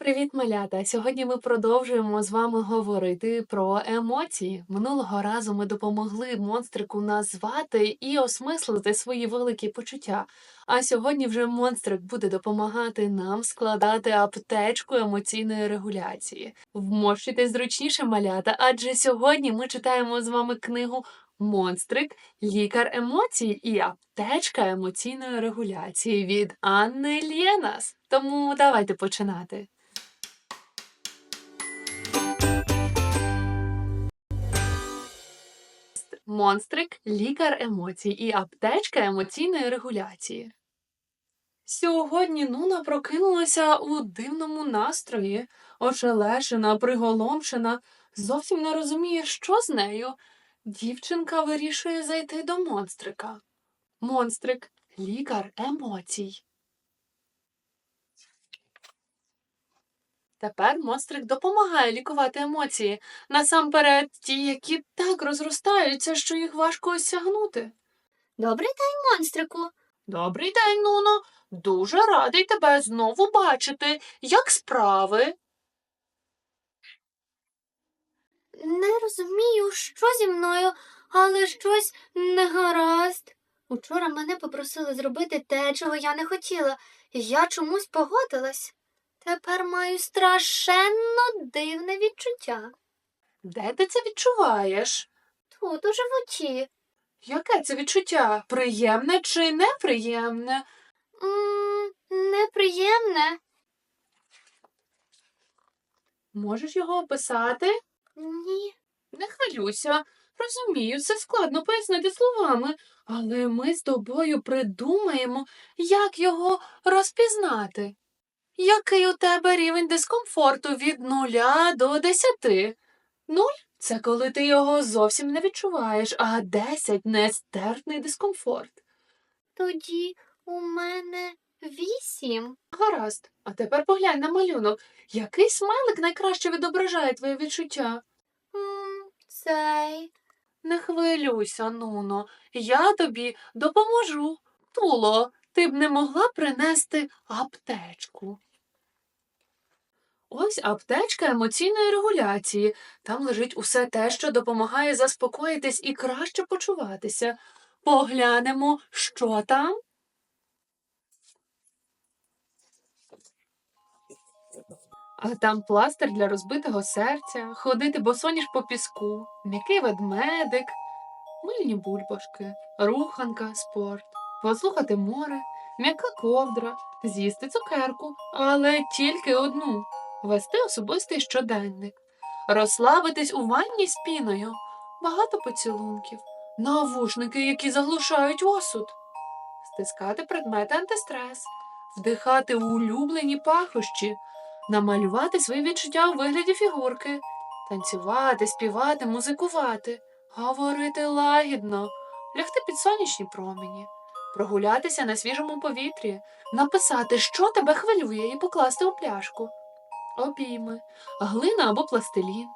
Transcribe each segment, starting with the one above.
Привіт, малята! Сьогодні ми продовжуємо з вами говорити про емоції. Минулого разу ми допомогли монстрику назвати і осмислити свої великі почуття. А сьогодні вже монстрик буде допомагати нам складати аптечку емоційної регуляції. Вмощуйтесь зручніше, малята, адже сьогодні ми читаємо з вами книгу Монстрик, лікар емоцій і аптечка емоційної регуляції від Анни Лєнас. Тому давайте починати. Монстрик, лікар емоцій і аптечка емоційної регуляції. Сьогодні Нуна прокинулася у дивному настрої, ошелешена, приголомшена, зовсім не розуміє, що з нею. Дівчинка вирішує зайти до монстрика. Монстрик, лікар емоцій. Тепер монстрик допомагає лікувати емоції, насамперед ті, які так розростаються, що їх важко осягнути. Добрий день, монстрику. Добрий день, Нуно. Дуже радий тебе знову бачити. Як справи? Не розумію, що зі мною, але щось не гаразд. Учора мене попросили зробити те, чого я не хотіла, і я чомусь погодилась. Тепер маю страшенно дивне відчуття. Де ти це відчуваєш? Тут у животі. Яке це відчуття? Приємне чи неприємне? М, неприємне. Можеш його описати? Ні. Не хвилюйся. Розумію, це складно пояснити словами, але ми з тобою придумаємо, як його розпізнати. Який у тебе рівень дискомфорту від нуля до десяти? Нуль це коли ти його зовсім не відчуваєш, а десять нестерпний дискомфорт. Тоді у мене вісім. Гаразд, а тепер поглянь на малюнок. Який смайлик найкраще відображає твоє відчуття? М, цей. Не хвилюйся, Нуно, я тобі допоможу. Туло, ти б не могла принести аптечку. Ось аптечка емоційної регуляції. Там лежить усе те, що допомагає заспокоїтись і краще почуватися. Поглянемо, що там. А там пластир для розбитого серця, ходити босоніж по піску, м'який ведмедик, мильні бульбашки, руханка, спорт, послухати море, м'яка ковдра, з'їсти цукерку, але тільки одну, вести особистий щоденник, розслабитись у ванні з піною, багато поцілунків, навушники, які заглушають осуд, стискати предмети антистрес, вдихати улюблені пахощі. Намалювати свої відчуття у вигляді фігурки, танцювати, співати, музикувати, говорити лагідно, лягти під сонячні промені, прогулятися на свіжому повітрі, написати, що тебе хвилює, і покласти у пляшку, обійми, глина або пластилін,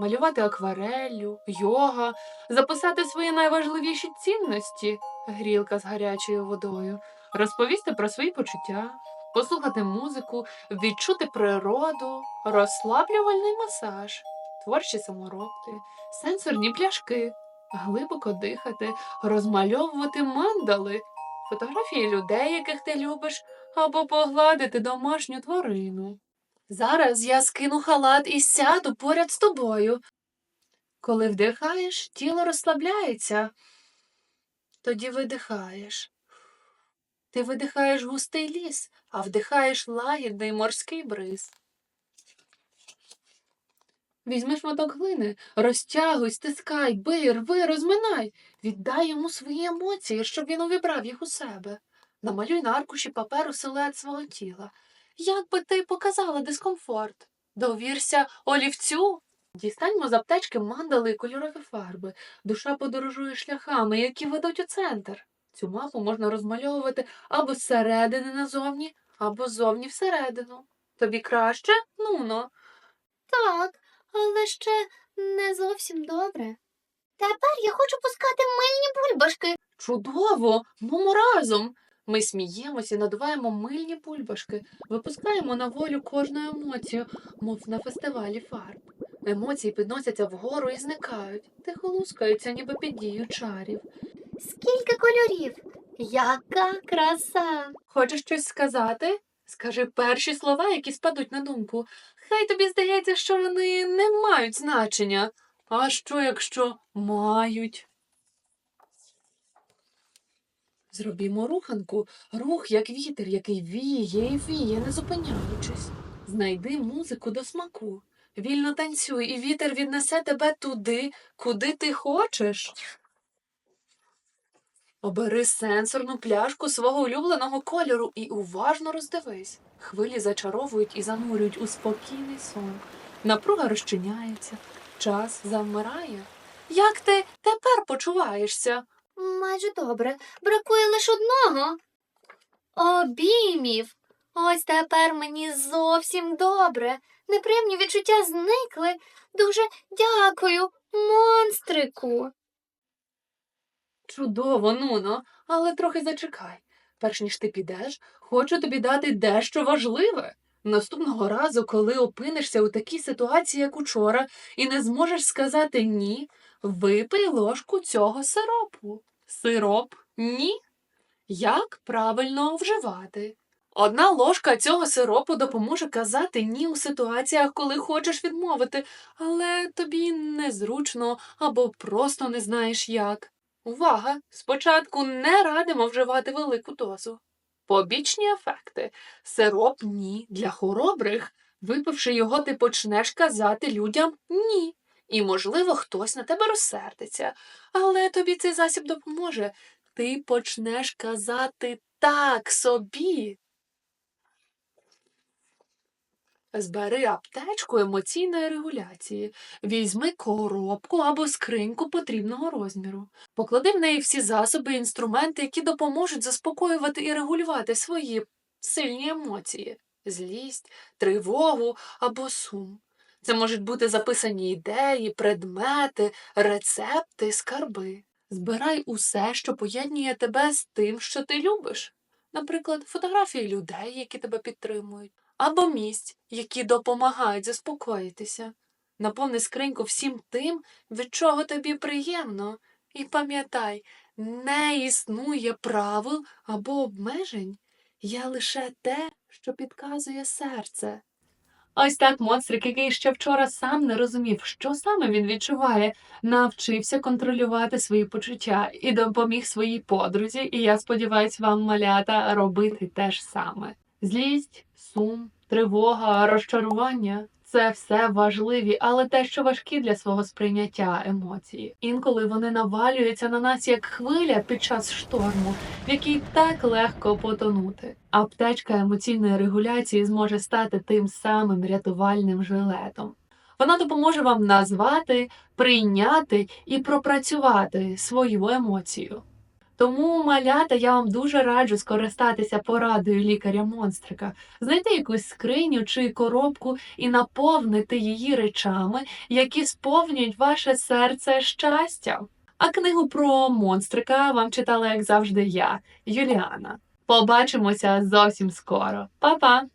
малювати аквареллю, йога, записати свої найважливіші цінності, грілка з гарячою водою, розповісти про свої почуття послухати музику, відчути природу, розслаблювальний масаж, творчі саморобки, сенсорні пляшки, глибоко дихати, розмальовувати мандали, фотографії людей, яких ти любиш, або погладити домашню тварину. Зараз я скину халат і сяду поряд з тобою. Коли вдихаєш, тіло розслабляється, тоді видихаєш. Ти видихаєш густий ліс, а вдихаєш лагідний морський бриз. Візьми шматок глини, розтягуй, стискай, бий, рви, розминай, віддай йому свої емоції, щоб він увібрав їх у себе. Намалюй на аркуші паперу силует свого тіла. Як би ти показала дискомфорт? Довірся олівцю. Дістаньмо з аптечки мандали і кольорові фарби. Душа подорожує шляхами, які ведуть у центр. Цю мапу можна розмальовувати або зсередини назовні, або ззовні всередину. Тобі краще? Нуно. Так, але ще не зовсім добре. Тепер я хочу пускати мильні бульбашки. Чудово, ну разом. Ми сміємося надуваємо мильні бульбашки, випускаємо на волю кожну емоцію, мов на фестивалі фарб. Емоції підносяться вгору і зникають, тихо лускаються, ніби під дією чарів. Скільки кольорів? Яка краса! Хочеш щось сказати? Скажи перші слова, які спадуть на думку. Хай тобі здається, що вони не мають значення. А що, якщо мають? Зробімо руханку, рух, як вітер, який віє і віє, не зупиняючись. Знайди музику до смаку. Вільно танцюй, і вітер віднесе тебе туди, куди ти хочеш. Обери сенсорну пляшку свого улюбленого кольору і уважно роздивись. Хвилі зачаровують і занурюють у спокійний сон. Напруга розчиняється, час завмирає. Як ти тепер почуваєшся? Майже добре. Бракує лише одного. Обіймів. Ось тепер мені зовсім добре. Неприємні відчуття зникли. Дуже дякую, монстрику. Чудово, Нуно, але трохи зачекай. Перш ніж ти підеш, хочу тобі дати дещо важливе. Наступного разу, коли опинишся у такій ситуації, як учора, і не зможеш сказати ні, випий ложку цього сиропу. Сироп ні. Як правильно вживати? Одна ложка цього сиропу допоможе казати ні у ситуаціях, коли хочеш відмовити, але тобі незручно або просто не знаєш як. Увага! Спочатку не радимо вживати велику дозу. Побічні ефекти. Сироп ні для хоробрих. Випивши його, ти почнеш казати людям ні. І, можливо, хтось на тебе розсердиться. Але тобі цей засіб допоможе. Ти почнеш казати так собі. Збери аптечку емоційної регуляції, візьми коробку або скриньку потрібного розміру. Поклади в неї всі засоби і інструменти, які допоможуть заспокоювати і регулювати свої сильні емоції злість, тривогу або сум. Це можуть бути записані ідеї, предмети, рецепти, скарби. Збирай усе, що поєднує тебе з тим, що ти любиш. Наприклад, фотографії людей, які тебе підтримують, або місць, які допомагають заспокоїтися. Наповни скриньку всім тим, від чого тобі приємно. І пам'ятай, не існує правил або обмежень, є лише те, що підказує серце. Ось так монстрик, який ще вчора сам не розумів, що саме він відчуває, навчився контролювати свої почуття і допоміг своїй подрузі, і я сподіваюся, вам, малята, робити те ж саме. Злість, сум, тривога, розчарування це все важливі, але те, що важкі для свого сприйняття емоції. Інколи вони навалюються на нас як хвиля під час шторму, в якій так легко потонути. Аптечка емоційної регуляції зможе стати тим самим рятувальним жилетом. Вона допоможе вам назвати, прийняти і пропрацювати свою емоцію. Тому, малята, я вам дуже раджу скористатися порадою лікаря-монстрика, знайти якусь скриню чи коробку і наповнити її речами, які сповнюють ваше серце щастям. А книгу про монстрика вам читала, як завжди, я, Юліана. Побачимося зовсім скоро. Па-па!